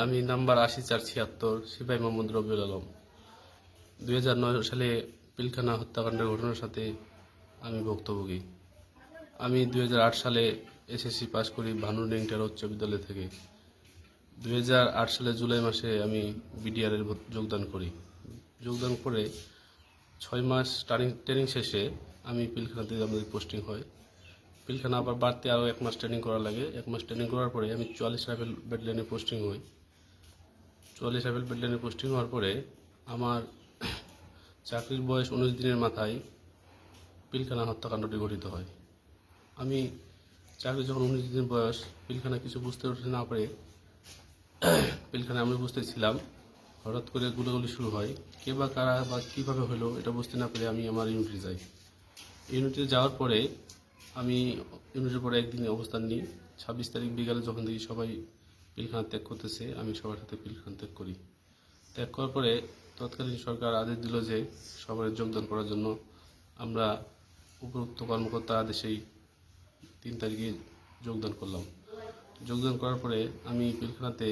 আমি নাম্বার আশি, চার ছিয়াত্তর, সিপাহী মোহাম্মদ রবিউল আলম। দুই হাজার নয় সালে পিলখানা হত্যাকাণ্ডের ঘটনার সাথে আমি ভুক্তভোগী। আমি দুই হাজার আট সালে এসএসসি পাস করি ভানুর ইন্টার উচ্চ বিদ্যালয় থেকে। দুই হাজার আট সালে জুলাই মাসে আমি বিডিআরের যোগদান করি। যোগদান করে ছয় মাস ট্রেনিং ট্রেনিং শেষে আমি পিলখানাতে আমাদের পোস্টিং হয়। পিলখানা আবার বাড়তে আরও এক মাস ট্রেনিং করা লাগে। এক মাস ট্রেনিং করার পরে আমি চুয়াল্লিশ রাইফেল ব্যাটালিয়নে পোস্টিং হই। চুয়াল্লিশ রাইফেল ব্যাটালিয়নে পোস্টিং হওয়ার পরে আমার চাকরির বয়স উনিশ দিনের মাথায় পিলখানা হত্যাকাণ্ডটি গঠিত হয়। আমি চাকরি যখন উনিশ দিন বয়স, পিলখানা কিছু বুঝতে উঠতে না পারে, পিলখানা আমি বুঝতেছিলাম হঠাৎ করে গুলোগুলি শুরু হয়। কে বা কারা বা কীভাবে হলো এটা বুঝতে না পেরে আমি আমার ইউনিটে যাই। ইউনিটে যাওয়ার পরে আমি ইউনিটের পরে একদিন অবস্থান নিই। ছাব্বিশ তারিখ বিকালে যখন দেখি সবাই পিলখানা ত্যাগ করতেছে, আমি সবার সাথে পিলখানা ত্যাগ করি। ত্যাগ করার পরে তৎকালীন সরকার আদেশ দিল যে সবার যোগদান করার জন্য আমরা উপরোক্ত কর্মকর্তা আদেশেই তিন তারিখে যোগদান করলাম। যোগদান করার পরে আমি পিলখানাতে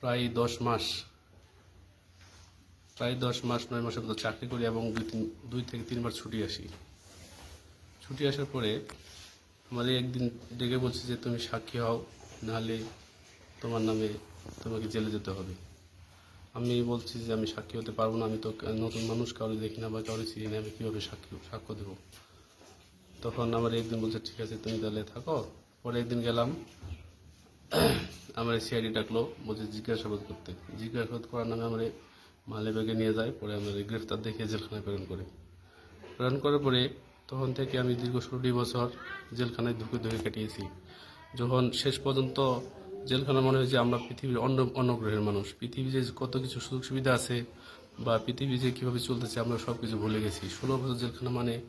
প্রায় দশ মাস, প্রায় দশ মাস, নয় মাসের মতো চাকরি করি এবং দুই তিন, দুই থেকে তিনবার ছুটি আসি। ছুটি আসার পরে আমাদের একদিন ডেকে বলছে যে, তুমি সাক্ষী হও। নাহলে তোমার নামে তোমাকে জেলে যেতে হবে। আমি বলছি যে আমি সাক্ষী হতে পারব না, আমি তো নতুন মানুষ কাউকে দেখি না বা কাউকে চিনি না, আমি কীভাবে সাক্ষী, সাক্ষ্য দেবো? তখন আমার একদিন বলছে, ঠিক আছে, তুমি তাহলে থাকো। পরে একদিন গেলাম, আমার সিআইডি ডাকলো, বলছে, জিজ্ঞাসাবাদ করতে। জিজ্ঞাসাবাদ করার নামে আমার মালে ব্যাগে নিয়ে যায়, পরে আমার গ্রেফতার দেখিয়ে জেলখানায় প্রেরণ করে। প্রেরণ করার পরে তখন থেকে আমি দীর্ঘ ষোলোটি বছর জেলখানায় ধুকে ধুকে কাটিয়েছি। যখন শেষ পর্যন্ত জেলখানা মনে হয় যে আমরা পৃথিবীর অন্য অন্য গ্রহের মানুষ পৃথিবী যে কত কিছু সুযোগ সুবিধা আছে বা পৃথিবী যে কীভাবে চলতেছে আমরা সব কিছু ভুলে গেছি। ষোলো বছর জেলখানা মানে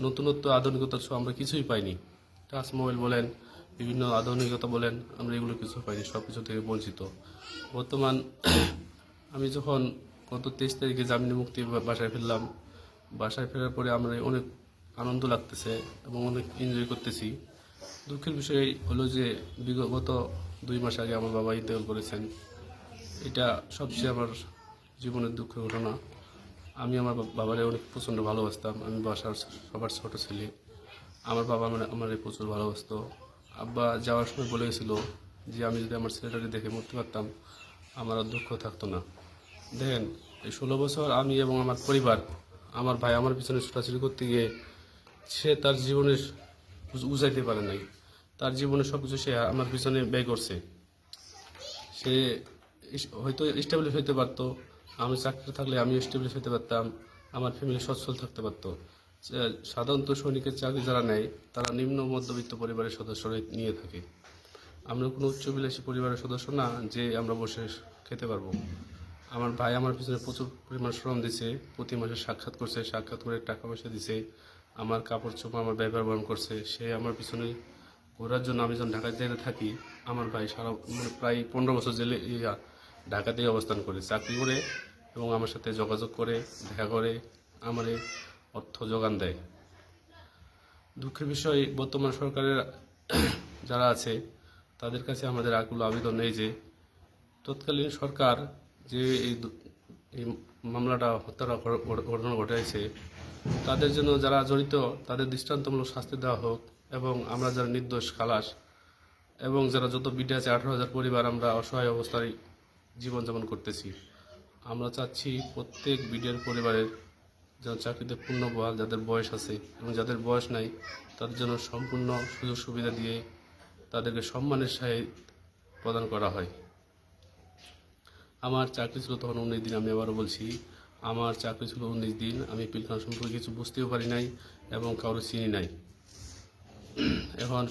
নতুনত্ব, আধুনিকতা ছোঁয়া আমরা কিছুই পাইনি। টাচ মোবাইল বলেন, বিভিন্ন আধুনিকতা বলেন, আমরা এগুলো কিছু পাইনি সব কিছু থেকে বঞ্চিত। বর্তমান আমি যখন গত তেইশ তারিখে জামিনে মুক্তি বাসায় ফিরলাম, বাসায় ফেরার পরে আমরা অনেক আনন্দ লাগতেছে এবং অনেক এনজয় করতেছি। দুঃখের বিষয় হলো যে বিগত দুই মাস আগে আমার বাবা ইন্তেকাল করেছেন এটা সবচেয়ে আমার জীবনের দুঃখের ঘটনা। আমি আমার বাবারে অনেক প্রচণ্ড ভালোবাসতাম। আমি বাসার সবার ছোট ছেলে। আমার বাবা আমার আমার প্রচুর ভালোবাসতো। আব্বা যাওয়ার সময় বলে গেছিল যে, আমি যদি আমার ছেলেটাকে দেখে মরতে পারতাম, আমার আর দুঃখ থাকতো না। দেখেন, এই ষোলো বছর আমি এবং আমার পরিবার, আমার ভাই আমার পিছনে ছোটাছুটি করতে গিয়ে সে তার জীবনের উজাইতে পারে নাই। তার জীবনে সব কিছু সে আমার পিছনে ব্যয় করছে। সে হয়তো স্টেবলিশ হতে পারতো, আমি চাকরি থাকলে আমি স্টেবলিশ হতে পারতাম, আমার ফ্যামিলি সচ্ছল থাকতে পারতো। সাধারণত সৈনিকের চাকরি যারা নেয়, তারা নিম্ন মধ্যবিত্ত পরিবারের সদস্যরা নিয়ে থাকে। আমরা কোনো উচ্চবিলাসী পরিবারের সদস্য না, যে আমরা বসে খেতে পারব। আমার ভাই আমার পিছনে প্রচুর পরিমাণ শ্রম দিছে, প্রতি মাসে সাক্ষাৎ করছে, সাক্ষাৎ করে টাকা পয়সা দিছে। আমার কাপড় চোপড় আমার ব্যবহার বরণ করছে সে আমার পিছনে ঘোরার জন্য আমি যখন ঢাকা জেলে থাকি আমার ভাই সারা মানে প্রায় পনেরো বছর জেলে ইয়া, ঢাকাতেই অবস্থান করে চাকরি করে এবং আমার সাথে যোগাযোগ করে দেখা করে আমারে অর্থ যোগান দেয়। দুঃখের বিষয় বর্তমান সরকারের যারা আছে তাদের কাছে আমাদের আকুল আবেদন নেই যে তৎকালীন সরকার যে এই এই মামলাটা ঘ- ঘটনা ঘটাইছে তাদের জন্য যারা জড়িত, তাদের দৃষ্টান্তমূলক শাস্তি দেওয়া হোক এবং আমরা যারা নির্দোষ, খালাস এবং যারা যত বিডে আছে, আঠারো হাজার পরিবার আমরা অসহায় অবস্থায় জীবনযাপন করতেছি। আমরা চাচ্ছি প্রত্যেক বিডিআর পরিবারের যেন চাকরিতে পূর্ণ বহাল, যাদের বয়স আছে এবং যাদের বয়স নাই, তাদের জন্য সম্পূর্ণ সুযোগ সুবিধা দিয়ে তাদেরকে সম্মানের সাথে প্রদান করা হয়। আমার চাকরি ছিল তখন উনিশ দিন, আমি আবারও বলছি আমার চাকরি ছিল উনিশ দিন, আমি পিলখানা সম্পর্কে কিছু বুঝতেও পারি নাই এবং কারও চিনি নাই। এখন